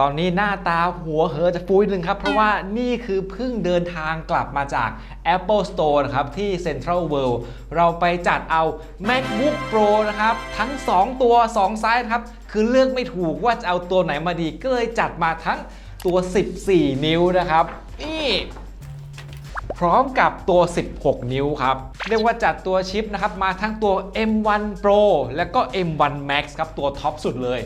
ตอนนี้หน้าตาหัวเหอจะฟุ้ยหนึ่งครับ เพราะว่านี่คือเพิ่งเดินทางกลับมาจาก Apple Store นะครับ ที่ Central World เราไปจัดเอา MacBook Pro นะครับ ทั้ง 2 ตัว 2 ไซส์ครับ คือเลือกไม่ถูกว่าจะเอาตัวไหนมาดี ก็เลยจัดมาทั้งตัว 14 นิ้วนะครับ นี่ พร้อมกับตัว 16 นิ้วครับ เรียกว่าจัดตัวชิปนะครับ มาทั้งตัว M1 Pro และก็ M1 Max ครับ ตัวท็อปสุดเลย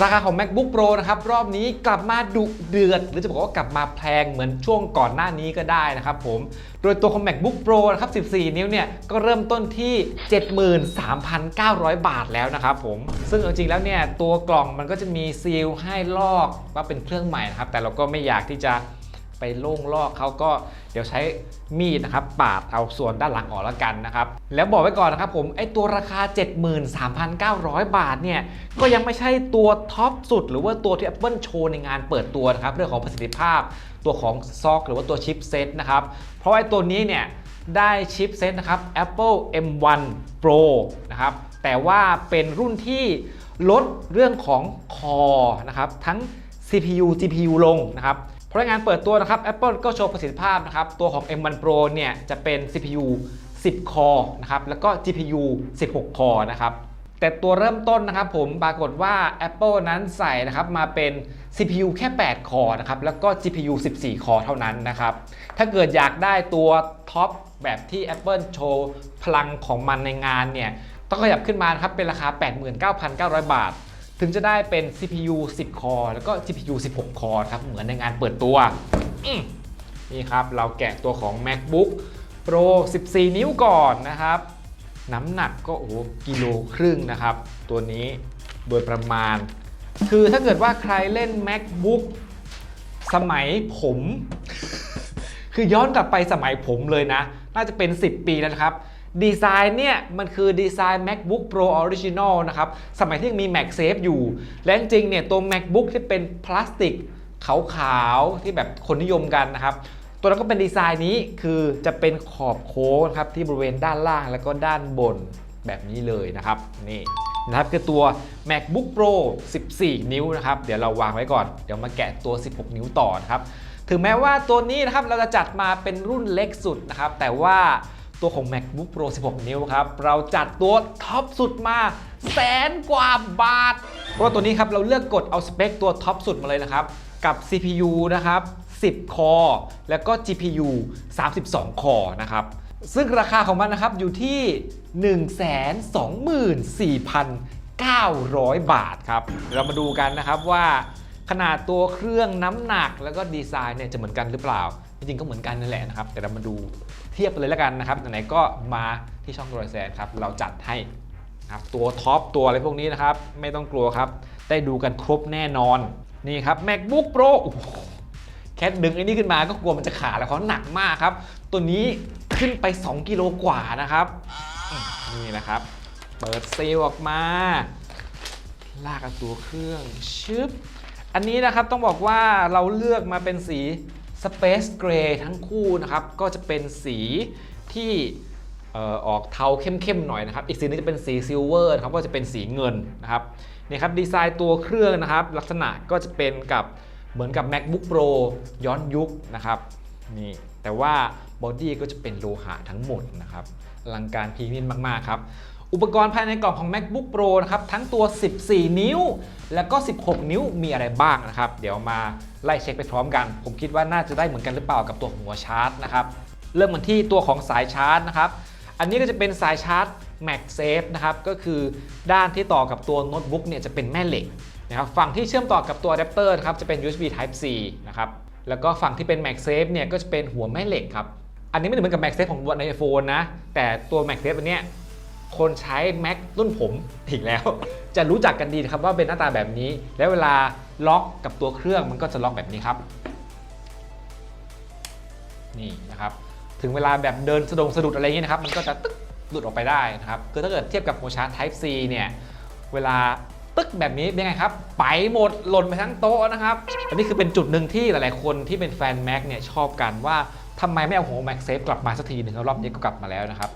ราคาของ MacBook Pro นะครับ รอบนี้กลับมาดุเดือด หรือจะบอกว่ากลับมาแพงเหมือนช่วงก่อนหน้านี้ก็ได้นะครับผม โดยตัวของ MacBook Pro นะครับ 14 นิ้วเนี่ย ก็เริ่มต้นที่ 73,900 บาทแล้วนะครับผม ซึ่งจริงๆ แล้วเนี่ย ตัวกล่องมันก็จะมีซีลให้ลอกว่าเป็นเครื่องใหม่นะครับ แต่เราก็ไม่อยากที่จะไปโล่งลอกเขาก็เดี๋ยวใช้มีดนะครับปาดเอาส่วนด้านหลังออกแล้วกันนะครับ แล้วบอกไว้ก่อนนะครับผมไอตัวราคา 73,900 บาทเนี่ย ก็ยังไม่ใช่ตัวท็อปสุด หรือว่าตัวที่ Apple โชว์ในงานเปิดตัวนะครับ เรื่องของประสิทธิภาพ ตัวของซอกหรือว่าตัวชิปเซตนะครับ เพราะไอตัวนี้เนี่ยได้ชิปเซตนะครับ Apple M1 Pro นะครับ แต่ว่าเป็นรุ่นที่ลดเรื่องของคอนะครับ ทั้ง CPU GPU ลงนะครับเพราะงานเปิดตัวนะครับ Apple ก็โชว์ประสิทธิภาพนะครับ ตัวของ M1 Pro เนี่ยจะเป็น CPU 10 คอนะครับ แล้วก็ GPU 16 คอนะครับ แต่ตัวเริ่มต้นนะครับผมปรากฏว่า Apple นั้นใส่นะครับมาเป็น CPU แค่ 8 คอนะครับแล้วก็ GPU 14 คอเท่านั้นนะครับถ้าเกิดอยากได้ตัวท็อปแบบที่ Apple โชว์พลังของมันในงานเนี่ยต้องขยับขึ้นมานครับเป็นราคา 89,900 บาท ถึงจะได้เป็น CPU 10 คอแล้วก็ GPU 16 คอครับเหมือนในงานเปิดตัวนี่ครับเราแกะตัวของ MacBook Pro 14 นิ้วก่อนนะครับ น้ำหนักก็โอ้โหกิโลครึ่งนะครับ ตัวนี้โดยประมาณ คือถ้าเกิดว่าใครเล่น MacBook สมัยผม คือย้อนกลับไปสมัยผมเลยนะ น่าจะเป็น 10 ปีแล้วนะครับดีไซน์เนี่ย มันคือดีไซน์ MacBook Pro Original นะครับ สมัยที่ยังมี MagSafe อยู่ และจริงๆเนี่ย ตัว MacBook ที่เป็นพลาสติกขาวๆ ที่แบบคนนิยมกันนะครับ ตัวนั้นก็เป็นดีไซน์นี้คือจะเป็นขอบโค้งครับที่บริเวณด้านล่างแล้วก็ด้านบนแบบนี้เลยนะครับนี่นะครับคือตัว MacBook Pro 14 นิ้วนะครับ เดี๋ยวเราวางไว้ก่อน เดี๋ยวมาแกะตัว 16 นิ้วต่อนะครับ ถึงแม้ว่าตัวนี้นะครับเราจะจัดมาเป็นรุ่นเล็กสุดนะครับ แต่ว่าตัวของ MacBook Pro 16 นิ้วครับ เราจัดตัวท็อปสุดมาแสนกว่าบาท เพราะว่าตัวนี้ครับเราเลือกกดเอาสเปคตัวท็อปสุดมาเลยนะครับ กับ CPU นะครับ 10 คอ แล้วก็ GPU 32 คอนะครับซึ่งราคาของมันนะครับอยู่ที่ 124,900 บาทครับ เรามาดูกันนะครับว่าขนาดตัวเครื่องน้ำหนักแล้วก็ดีไซน์เนี่ยจะเหมือนกันหรือเปล่า จริงๆก็เหมือนกันนั่นแหละนะครับ แต่เรามาดูเทียบกันเลยแล้วกันนะครับไหนๆก็มาที่ช่องโดยแซนครับ เราจัดให้ครับตัวท็อปตัวอะไรพวกนี้นะครับ ไม่ต้องกลัวครับ ได้ดูกันครบแน่นอน นี่ครับ MacBook Pro โอ้โห แค่ดึงไอ้นี่ขึ้นมาก็กลัวมันจะขาดแล้วเพราะหนักมากครับ ตัวนี้ขึ้นไป 2 กิโลกว่านะครับ นี่นะครับ เปิดเซลออกมา ลากตัวเครื่องชึบอันนี้นะครับต้องบอกว่าเราเลือกมาเป็นสี Space Gray ทั้งคู่นะครับ ก็จะเป็นสีที่ออออกเทาเข้มๆหน่อยนะครับ อีกสีนึงจะเป็นสีซิลเวอร์นะครับก็จะเป็นสีเงินนะครับนี่ครับดีไซน์ตัวเครื่องนะครับ ลักษณะก็จะเป็นกับ เหมือนกับ MacBook Pro ย้อนยุคนะครับนี่แต่ว่าบอดี้ก็จะเป็นโลหะทั้งหมดนะครับอลังการพรีเมียมมาก ๆ ครับ อุปกรณ์ภายในกล่องของ MacBook Pro นะครับทั้งตัว 14 นิ้ว แล้วก็ 16 นิ้วมีอะไรบ้างนะครับ เดี๋ยวมาไล่เช็คไปพร้อมกัน ผมคิดว่าน่าจะได้เหมือนกันหรือเปล่ากับตัวหัวชาร์จนะครับ เริ่มกันที่ตัวของสายชาร์จนะครับ อันนี้ก็จะเป็นสายชาร์จ MagSafe นะครับ ก็คือด้านที่ต่อกับตัวโน้ตบุ๊กเนี่ยจะเป็นแม่เหล็ก นะครับฝั่งที่เชื่อมต่อกับตัวอะแดปเตอร์นะครับจะเป็น USB Type C นะครับแล้วก็ฝั่งที่เป็น MagSafe เนี่ยก็จะเป็นหัวแม่เหล็กครับอันนี้ไม่เหมือนกับ MagSafe ของใน iPhone นะ แต่ตัว MagSafe อันเนี้ยคนใช้ Mac รุ่นผมอีกแล้ว จะรู้จักกันดีนะครับว่าเป็นหน้าตาแบบนี้ แล้วเวลาล็อกกับตัวเครื่องมันก็จะล็อกแบบนี้ครับ นี่นะครับ ถึงเวลาแบบเดินสะดงสะดุดอะไรอย่างนี้นะครับ มันก็จะตึ๊กหลุดออกไปได้นะครับ คือถ้าเกิดเทียบกับหัวชาร์จ Type C เนี่ย เวลา ตึ๊กแบบนี้เป็นไงครับ ไปหมดหล่นไปทั้งโต๊ะนะครับ อันนี้คือเป็นจุดหนึ่งที่หลายๆ คนที่เป็นแฟน Mac เนี่ยชอบกันว่าทำไมไม่เอาหัว MagSafe กลับมาสักทีหนึ่งรอบนี้ก็กลับมาแล้วนะครับ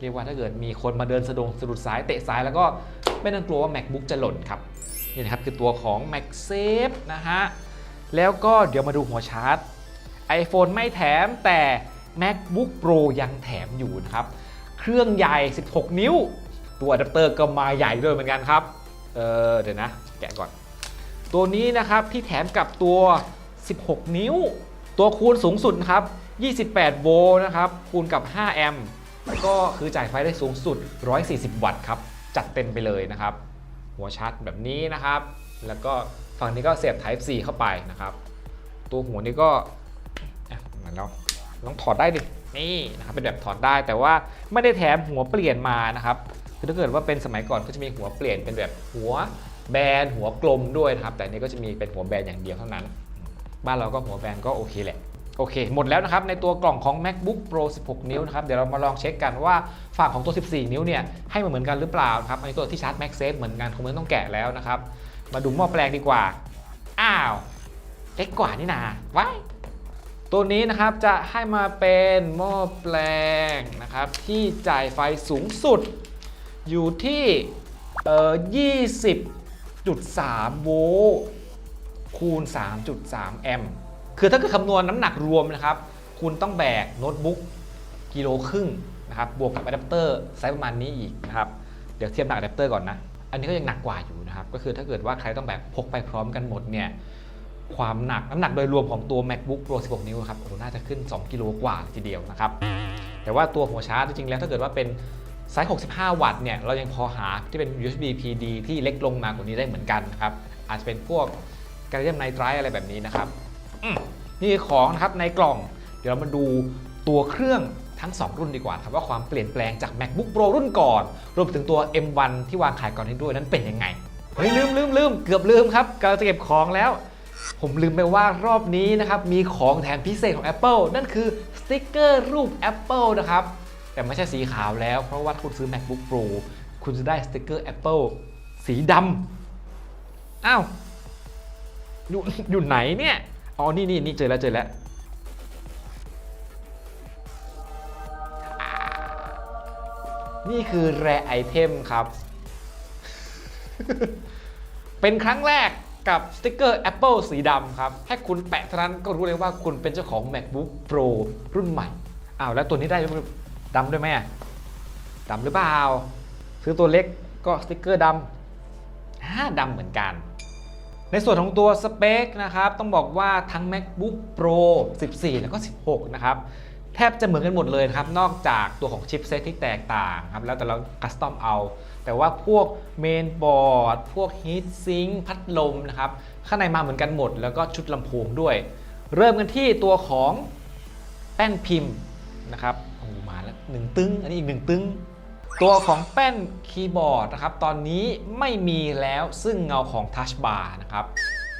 เรียกว่าถ้าเกิดมีคนมาเดินสะดงสะดุดซ้ายเตะซ้ายแล้วก็ไม่ต้องกลัวว่า MacBook จะหล่นครับ นี่นะครับคือตัวของ MagSafe นะฮะ แล้วก็เดี๋ยวมาดูหัวชาร์จ iPhone ไม่แถมแต่ MacBook Pro ยังแถมอยู่นะครับ เครื่องใหญ่ 16 นิ้ว ตัวอะแดปเตอร์ก็มาใหญ่ด้วยเหมือนกันครับ เออเดี๋ยวนะ แกะก่อน ตัวนี้นะครับที่แถมกับตัว 16 นิ้ว ตัวคูณสูงสุดครับ 28 โวลต์นะครับ คูณกับ 5 แอมป์ก็คือจ่ายไฟได้สูงสุด 140 วัตต์ครับ จัดเต็มไปเลยนะครับ หัวชาร์จแบบนี้นะครับ แล้วก็ฝั่งนี้ก็เสียบ Type C เข้าไปนะครับ ตัวหัวนี้ก็อะเหมือนเราต้องถอดได้ดินี่นะครับเป็นแบบถอดได้แต่ว่าไม่ได้แถมหัวเปลี่ยนมานะครับ คือถ้าเกิดว่าเป็นสมัยก่อนก็จะมีหัวเปลี่ยนเป็นแบบหัวแบนหัวกลมด้วยนะครับ แต่นี้ก็จะมีเป็นหัวแบนอย่างเดียวเท่านั้น บ้านเราก็หัวแบนก็โอเคแหละโอเค หมดแล้วนะครับ ในตัวกล่องของ macbook pro 16 นิ้วนะครับ เดี๋ยวเรามาลองเช็คกันว่าฝั่งของตัว 14 นิ้วเนี่ย ให้มันเหมือนกันหรือเปล่านะครับ อันนี้ตัวที่ชาร์จ MagSafe เหมือนกันคงไม่ต้องแกะแล้วนะครับ มาดูหม้อแปลงดีกว่า อ้าว เล็กกว่านี่นาว้ายตัวนี้นะครับจะให้มาเป็นหม้อแปลงนะครับที่จ่ายไฟสูงสุด อยู่ที่เอ่อ20.3 โวลต์คูณ 3.3 แอมป์คือถ้าเกิดคำนวณน้ำหนักรวมนะครับ คุณต้องแบกโน้ตบุ๊กกิโลครึ่งนะครับบวกกับอะแดปเตอร์ไซส์ประมาณนี้อีกนะครับเดี๋ยวเทียบหนักอะแดปเตอร์ก่อนนะ อันนี้ก็ยังหนักกว่าอยู่นะครับ ก็คือถ้าเกิดว่าใครต้องแบกพกไปพร้อมกันหมดเนี่ยความหนักน้ำหนักโดยรวมของตัว macbook pro 16 นิ้วครับโอ้น่าจะขึ้น 2 กิโลกว่าทีเดียวนะครับแต่ว่าตัวหัวชาร์จจริงๆแล้วถ้าเกิดว่าเป็น ไซส์ 65 วัตต์เนี่ยเรายังพอหาที่เป็น USB PD ที่เล็กลงมากว่านี้ได้เหมือนกันนะครับ อาจจะเป็นพวกกระเทียมไนไตรอะไรแบบนี้นะครับอืมนี่ของนะครับในกล่อง เดี๋ยวเรามาดูตัวเครื่องทั้ง 2 รุ่นดีกว่าครับว่าความเปลี่ยนแปลงจาก macbook pro รุ่นก่อน รวมถึงตัว m1 ที่วางขายก่อนนี้ด้วยนั้นเป็นยังไง เฮ้ยลืมลืมลืมเกือบลืมครับกำลังจะเก็บของแล้ว ผมลืมไปว่ารอบนี้นะครับมีของแถมพิเศษของ Apple นั่นคือสติกเกอร์รูป Apple นะครับ แต่ไม่ใช่สีขาวแล้ว เพราะว่าคุณซื้อ MacBook Pro คุณจะได้สติกเกอร์ Apple สีดำอ้าวอยู่อยู่ไหนเนี่ย อ๋อ นี่นี่นี่เจอแล้วเจอแล้วนี่คือแรไอเทมครับ เป็นครั้งแรกกับสติกเกอร์ Apple สีดำครับแค่คุณแปะเท่านั้นก็รู้เลยว่าคุณเป็นเจ้าของ MacBook Pro รุ่นใหม่ อ้าว แล้วตัวนี้ได้ ดำด้วยไหมดำหรือเปล่า ซื้อตัวเล็กก็สติกเกอร์ดำอ่าดำเหมือนกัน ในส่วนของตัวสเปคนะครับ ต้องบอกว่าทั้ง MacBook Pro 14 แล้วก็ 16 นะครับ แทบจะเหมือนกันหมดเลยครับ นอกจากตัวของชิปเซตที่แตกต่างครับ แล้วแต่เราคัสตอมเอา แต่ว่าพวกเมนบอร์ด พวกฮีทซิงค์พัดลมนะครับ ข้างในมาเหมือนกันหมด แล้วก็ชุดลำโพงด้วย เริ่มกันที่ตัวของแป้นพิมพ์นะครับ หนึ่งตึ้ง อันนี้อีกหนึ่งตึ้ง ตัวของแป้นคีย์บอร์ดนะครับ ตอนนี้ไม่มีแล้วซึ่งเงาของทัชบาร์นะครับ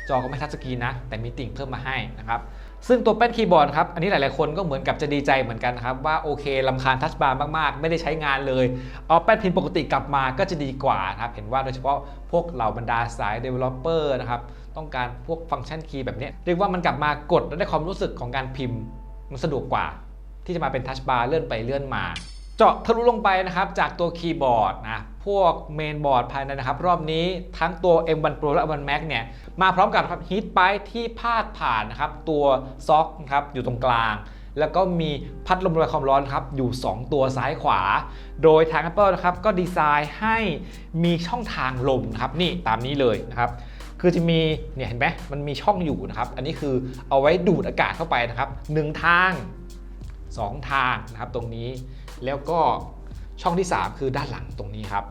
จอก็ไม่ทัชสกรีนนะ แต่มีติ่งเพิ่มมาให้นะครับซึ่งตัวแป้นคีย์บอร์ดครับ อันนี้หลาย ๆ คนก็เหมือนกับจะดีใจเหมือนกันนะครับ ว่าโอเคลำคาญทัชบาร์มาก ๆ ไม่ได้ใช้งานเลย เอาแป้นพิมพ์ปกติกลับมาก็จะดีกว่านะครับ เห็นว่าโดยเฉพาะพวกเหล่าบรรดาสาย developer นะครับ ต้องการพวกฟังก์ชันคีย์แบบนี้ เรียกว่ามันกลับมากดแล้วได้ความรู้สึกของการพิมพ์มันสะดวกกว่า ที่จะมาเป็นทัชบาร์เลื่อนไปเลื่อนมา เจาะทะลุลงไปนะครับ จากตัวคีย์บอร์ดนะพวกเมนบอร์ดภายในนะครับ รอบนี้ทั้งตัว M1 Pro และ M1 Max เนี่ยมาพร้อมกับฮีทไปที่พาดผ่านนะครับ ตัวซ็อกนะครับอยู่ตรงกลาง แล้วก็มีพัดลมระบายความร้อนครับอยู่ 2 ตัวซ้ายขวา โดยทาง Apple นะครับก็ดีไซน์ให้มีช่องทางลมครับนี่ตามนี้เลยนะครับคือจะมีเนี่ยเห็นไหมมันมีช่องอยู่นะครับ อันนี้คือเอาไว้ดูดอากาศเข้าไปนะครับหนึ่งทาง 2 ทางนะครับตรงนี้ แล้วก็ช่องที่ 3 คือด้านหลังตรงนี้ครับ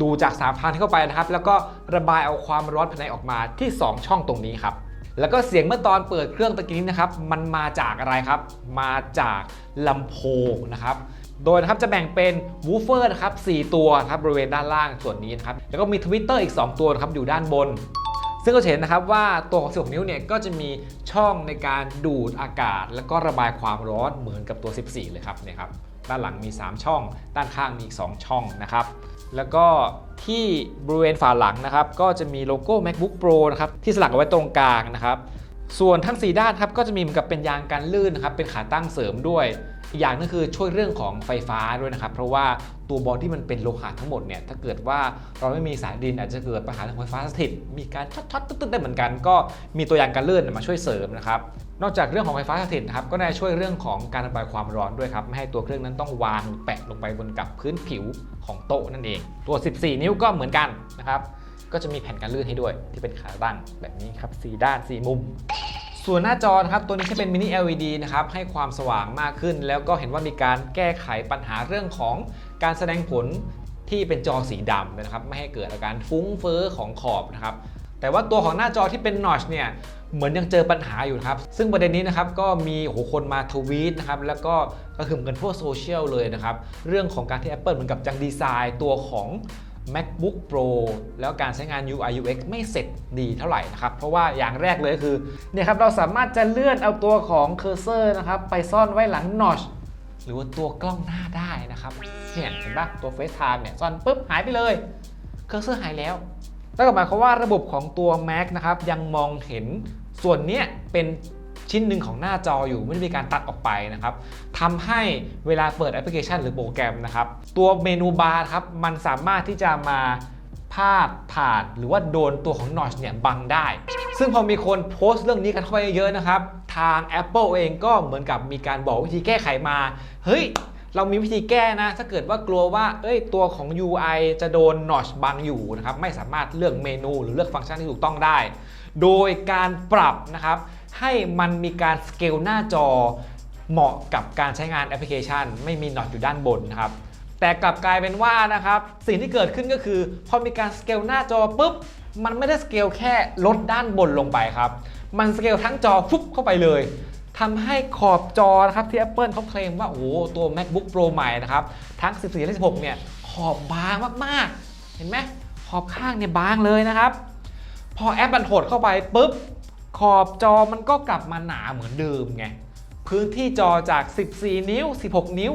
ดูจาก3ทางที่เข้าไปนะครับ แล้วก็ระบายเอาความร้อนภายในออกมาที่ 2 ช่องตรงนี้ครับ แล้วก็เสียงเมื่อตอนเปิดเครื่องตะกี้นี้นะครับ มันมาจากอะไรครับ มาจากลำโพงนะครับโดยนะครับจะแบ่งเป็นวูฟเฟอร์นะครับ4ตัวครับบริเวณด้านล่างส่วนนี้นะครับแล้วก็มีทวิตเตอร์อีก 2 ตัวนะครับอยู่ด้านบน ซึ่งก็เห็นนะครับว่าตัวของ 16 นิ้วเนี่ยก็จะมีช่องในการดูดอากาศ แล้วก็ระบายความร้อนเหมือนกับตัว 14 เลยครับเนี่ยครับด้านหลังมี 3 ช่อง ด้านข้างมีอีก 2 ช่องนะครับแล้วก็ที่บริเวณฝาหลังนะครับก็จะมีโลโก้ MacBook Pro นะครับที่สลักเอาไว้ตรงกลางนะครับส่วนทั้ง 4 ด้านครับก็จะมีเหมือนกับเป็นยางกันลื่นนะครับเป็นขาตั้งเสริมด้วย อีกอย่างนึงคือช่วยเรื่องของไฟฟ้าด้วยนะครับ เพราะว่าตัวบอลที่มันเป็นโลหะทั้งหมดเนี่ยถ้าเกิดว่าเราไม่มีสายดินอาจจะเกิดปัญหาเรื่องไฟฟ้าสถิต มีการช็อตๆตึ๊ดๆได้เหมือนกัน ก็มีตัวยางกันลื่อนมาช่วยเสริมนะครับนอกจากเรื่องของไฟฟ้าสถิตนะครับก็ได้ช่วยเรื่องของการระบายความร้อนด้วยครับไม่ให้ตัวเครื่องนั้นต้องวางแปะลงไปบนกับพื้นผิวของโต๊ะนั่นเอง ตัว 14 นิ้วก็เหมือนกันนะครับก็จะมีแผ่นกันลื่นให้ด้วยที่เป็นขาตั้งแบบนี้ครับ4ด้าน 4 มุม ส่วนหน้าจอนะครับตัวนี้จะเป็นมินิ LED นะครับให้ความสว่างมากขึ้น แล้วก็เห็นว่ามีการแก้ไขปัญหาเรื่องของการแสดงผลที่เป็นจอสีดำนะครับไม่ให้เกิดอาการฟุ้งเฟ้อของขอบนะครับแต่ว่าตัวของหน้าจอที่เป็นนอชเนี่ยเหมือนยังเจอปัญหาอยู่นะครับ ซึ่งประเด็นนี้นะครับก็มีโหคนมาทวีตนะครับแล้วก็กระหึ่มกันทั่วโซเชียลเลยนะครับ เรื่องของการที่ Apple เหมือนกับจังดีไซน์ตัวของ MacBook Pro แล้วการใช้งาน UI UX ไม่เสร็จดีเท่าไหร่นะครับ เพราะว่าอย่างแรกเลยคือเนี่ยครับเราสามารถจะเลื่อนเอาตัวของเคอร์เซอร์นะครับไปซ่อนไว้หลังนอชหรือว่าตัวกล้องหน้าได้นะครับเนี่ยเห็นปะตัว FaceTime เนี่ยซ่อนปุ๊บหายไปเลยเคอร์เซอร์หายแล้วนั่นก็หมายความว่าระบบของตัว Mac นะครับยังมองเห็นส่วนนี้เป็น ชิ้นหนึ่งของหน้าจออยู่ไม่ได้มีการตัดออกไปนะครับทำให้เวลาเปิดแอปพลิเคชัน หรือโปรแกรมนะครับ ตัวเมนูบาร์ครับมันสามารถที่จะมาพาดผ่านหรือว่าโดนตัวของ Notch เนี่ยบังได้ ซึ่งพอมีคนโพสต์เรื่องนี้กันเข้าไปเยอะนะครับ ทาง Apple เองก็เหมือนกับมีการบอกวิธีแก้ไขมา เฮ้ย เรามีวิธีแก้นะ ถ้าเกิดว่ากลัวว่า เอ้ย ตัวของ UI จะโดน notch บังอยู่นะครับ ไม่สามารถเลือกเมนูหรือเลือกฟังก์ชันที่ถูกต้องได้ โดยการปรับนะครับ ให้มันมีการสเกลหน้าจอเหมาะกับการใช้งานแอปพลิเคชัน ไม่มี notch อยู่ด้านบนนะครับแต่กลับกลายเป็นว่านะครับสิ่งที่เกิดขึ้นก็คือพอมีการสเกลหน้าจอปุ๊บมันไม่ได้สเกลแค่ลดด้านบนลงไปครับมันสเกลทั้งจอฟุบเข้าไปเลยทำให้ขอบจอนะครับที่ Apple เขาเคลมว่าโอ้ตัว MacBook Pro ใหม่นะครับทั้ง 14 และ 16 เนี่ยขอบบางมากๆ เห็นไหมขอบข้างเนี่ยบางเลยนะครับ พอแอปมันหดเข้าไปปุ๊บ ขอบจอมันก็กลับมาหนาเหมือนเดิมไง พื้นที่จอจาก 14 นิ้ว 16 นิ้ว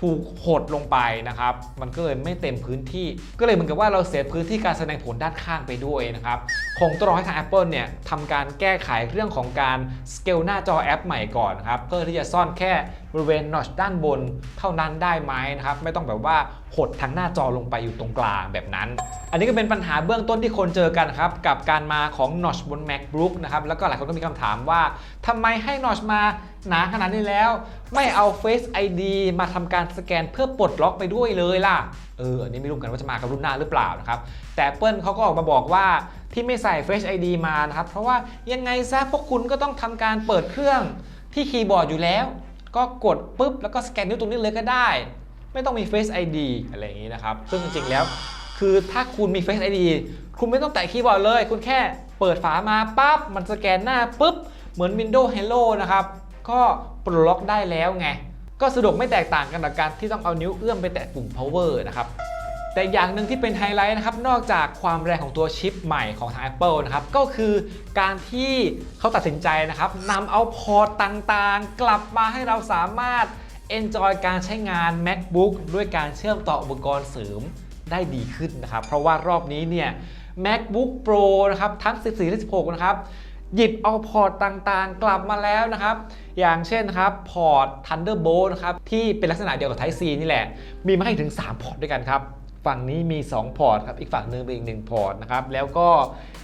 ถูกหดลงไปนะครับ มันก็เลยไม่เต็มพื้นที่ ก็เลยเหมือนกับว่าเราเสียพื้นที่การแสดงผลด้านข้างไปด้วยนะครับคงต้องรอให้ทาง Apple เนี่ยทำการแก้ไขเรื่องของการสเกลหน้าจอแอปใหม่ก่อนครับเพื่อที่จะซ่อนแค่บริเวณนอชด้านบนเท่านั้นได้ไหมนะครับ ไม่ต้องแบบว่าหดทั้งหน้าจอลงไปอยู่ตรงกลางแบบนั้น อันนี้ก็เป็นปัญหาเบื้องต้นที่คนเจอกันครับ กับการมาของ Notch บน MacBook นะครับแล้วก็หลายคนก็มีคำถามว่าทำไมให้ Notch มา หนาขนาดนี้แล้ว ไม่เอา Face ID มาทำการสแกนเพื่อปลดล็อกไปด้วยเลยล่ะ เอออันนี้ไม่รู้กันว่าจะมากับรุ่นหน้าหรือเปล่านะครับ แต่ Apple เขาก็ออกมาบอกว่าที่ไม่ใส่ Face ID มานะครับ เพราะว่ายังไงซะพวกคุณก็ต้องทำการเปิดเครื่องที่คีย์บอร์ดอยู่แล้ว ก็กดปุ๊บแล้วก็สแกนนิ้วตรงนี้เลยก็ได้ ไม่ต้องมี Face ID อะไรอย่างนี้นะครับ ซึ่งจริงๆแล้ว คือถ้าคุณมี Face ID คุณไม่ต้องแตะคีย์บอร์ดเลย คุณแค่เปิดฝามาปั๊บมันสแกนหน้าปุ๊บเหมือน Windows Hello นะครับ ก็ปลดล็อกได้แล้วไง ก็สะดวกไม่แตกต่างกันกับการที่ต้องเอานิ้วเอื้อมไปแตะปุ่ม power นะครับแต่อย่างหนึ่งที่เป็นไฮไลท์นะครับ นอกจากความแรงของตัวชิปใหม่ของทาง Apple นะครับ ก็คือการที่เขาตัดสินใจนะครับนำเอาพอร์ตต่างๆ กลับมาให้เราสามารถ enjoy การใช้งาน MacBook ด้วยการเชื่อมต่ออุปกรณ์เสริมได้ดีขึ้นนะครับ เพราะว่ารอบนี้เนี่ย MacBook Pro นะครับ ทั้ง 14 และ 16 นะครับ หยิบเอาพอร์ตต่างๆ กลับมาแล้วนะครับ อย่างเช่นครับพอร์ต Thunderbolt นะครับที่เป็นลักษณะเดียวกับ Type C นี่แหละ มีมาให้ถึง 3 พอร์ตด้วยกันครับ ฝั่งนี้มี 2 พอร์ตครับ อีกฝั่งหนึงเป็นอีก 1 พอร์ตนะครับ แล้วก็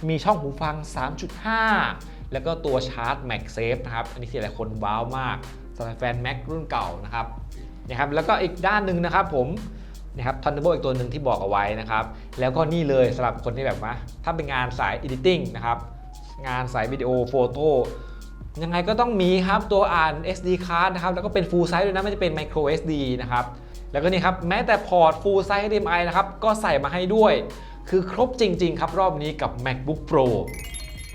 มีช่องหูฟัง 3.5 แล้วก็ตัวชาร์จ MagSafe นะครับ อันนี้ที่หลายคนว้าวมากสำหรับแฟน Mac รุ่นเก่านะครับนะครับ แล้วก็อีกด้านหนึ่งนะครับผมนะครับ Thunderbolt อีกตัวหนึ่งที่บอกเอาไว้นะครับ แล้วก็นี่เลยสำหรับคนที่แบบว่าถ้าเป็นงานสาย Editing นะครับ งานสายวิดีโอโฟโต้ยังไงก็ต้องมีครับ ตัวอ่าน SD card นะครับ แล้วก็เป็น full size ด้วยนะ ไม่จะเป็น micro SD นะครับ แล้วก็นี่ครับ แม้แต่พอร์ต full size HDMI นะครับ ก็ใส่มาให้ด้วย คือครบจริง ๆ ครับ รอบนี้กับ MacBook Pro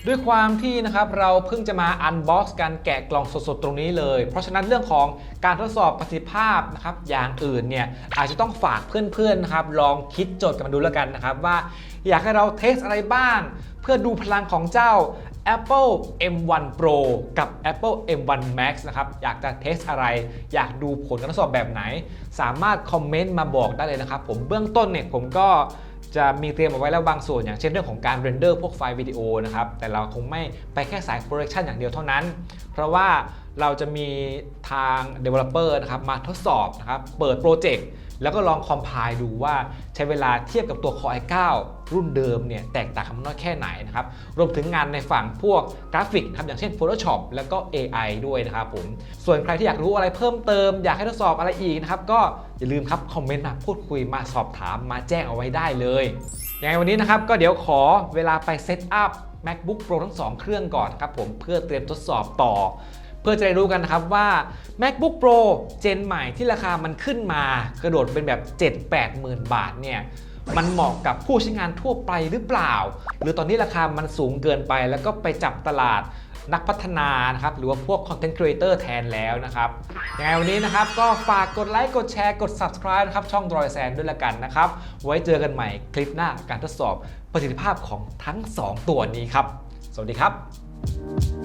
ด้วยความที่นะครับเราเพิ่งจะมา unbox การแกะกล่องสดๆ ตรงนี้เลย เพราะฉะนั้นเรื่องของการทดสอบประสิทธิภาพนะครับอย่างอื่นเนี่ยอาจจะต้องฝากเพื่อนๆนะครับลองคิดโจทย์กันมาดูแล้วกันนะครับว่าอยากให้เราเทสอะไรบ้าง เพื่อดูพลังของเจ้า Apple M1 Pro กับ Apple M1 Max นะครับ อยากจะเทสอะไร อยากดูผลการทดสอบแบบไหน สามารถคอมเมนต์มาบอกได้เลยนะครับ ผมเบื้องต้นเนี่ยผมก็ จะมีเตรียมเอาไว้แล้วบางส่วน อย่างเช่นเรื่องของการเรนเดอร์พวกไฟล์วิดีโอนะครับ แต่เราคงไม่ไปแค่สายโปรดักชันอย่างเดียวเท่านั้น เพราะว่าเราจะมีทาง Developer นะครับมาทดสอบนะครับ เปิดโปรเจกต์แล้วก็ลองคอมไพล์ดูว่าใช้เวลาเทียบกับตัว Core i9 รุ่นเดิมเนี่ยแตกต่างกันน้อยแค่ไหนนะครับรวมถึงงานในฝั่งพวกกราฟิกนะครับอย่างเช่น Photoshop แล้วก็ AI ด้วยนะครับผมส่วนใครที่อยากรู้อะไรเพิ่มเติม อยากให้ทดสอบอะไรอีกนะครับก็อย่าลืมครับคอมเมนต์มาพูดคุยมาสอบถามมาแจ้งเอาไว้ได้เลยยังไงวันนี้นะครับก็เดี๋ยวขอเวลาไปเซตอัพ MacBook Pro ทั้ง 2 เครื่องก่อนครับผมเพื่อเตรียมทดสอบต่อ เพื่อจะได้รู้กันนะครับว่า MacBook Pro เจนใหม่ที่ราคามันขึ้นมากระโดดเป็นแบบ 7-8 หมื่นบาทเนี่ย มันเหมาะกับผู้ใช้งานทั่วไปหรือเปล่า หรือตอนนี้ราคามันสูงเกินไป แล้วก็ไปจับตลาดนักพัฒนานะครับหรือว่าพวก Content Creator แทนแล้วนะครับยังไงวันนี้นะครับก็ฝากกดไลค์กดแชร์กด Subscribe นะครับช่องดรอยแซนด้วยละกันนะครับ ไว้เจอกันใหม่คลิปหน้าการทดสอบประสิทธิภาพของทั้ง 2 ตัวนี้ครับ สวัสดีครับ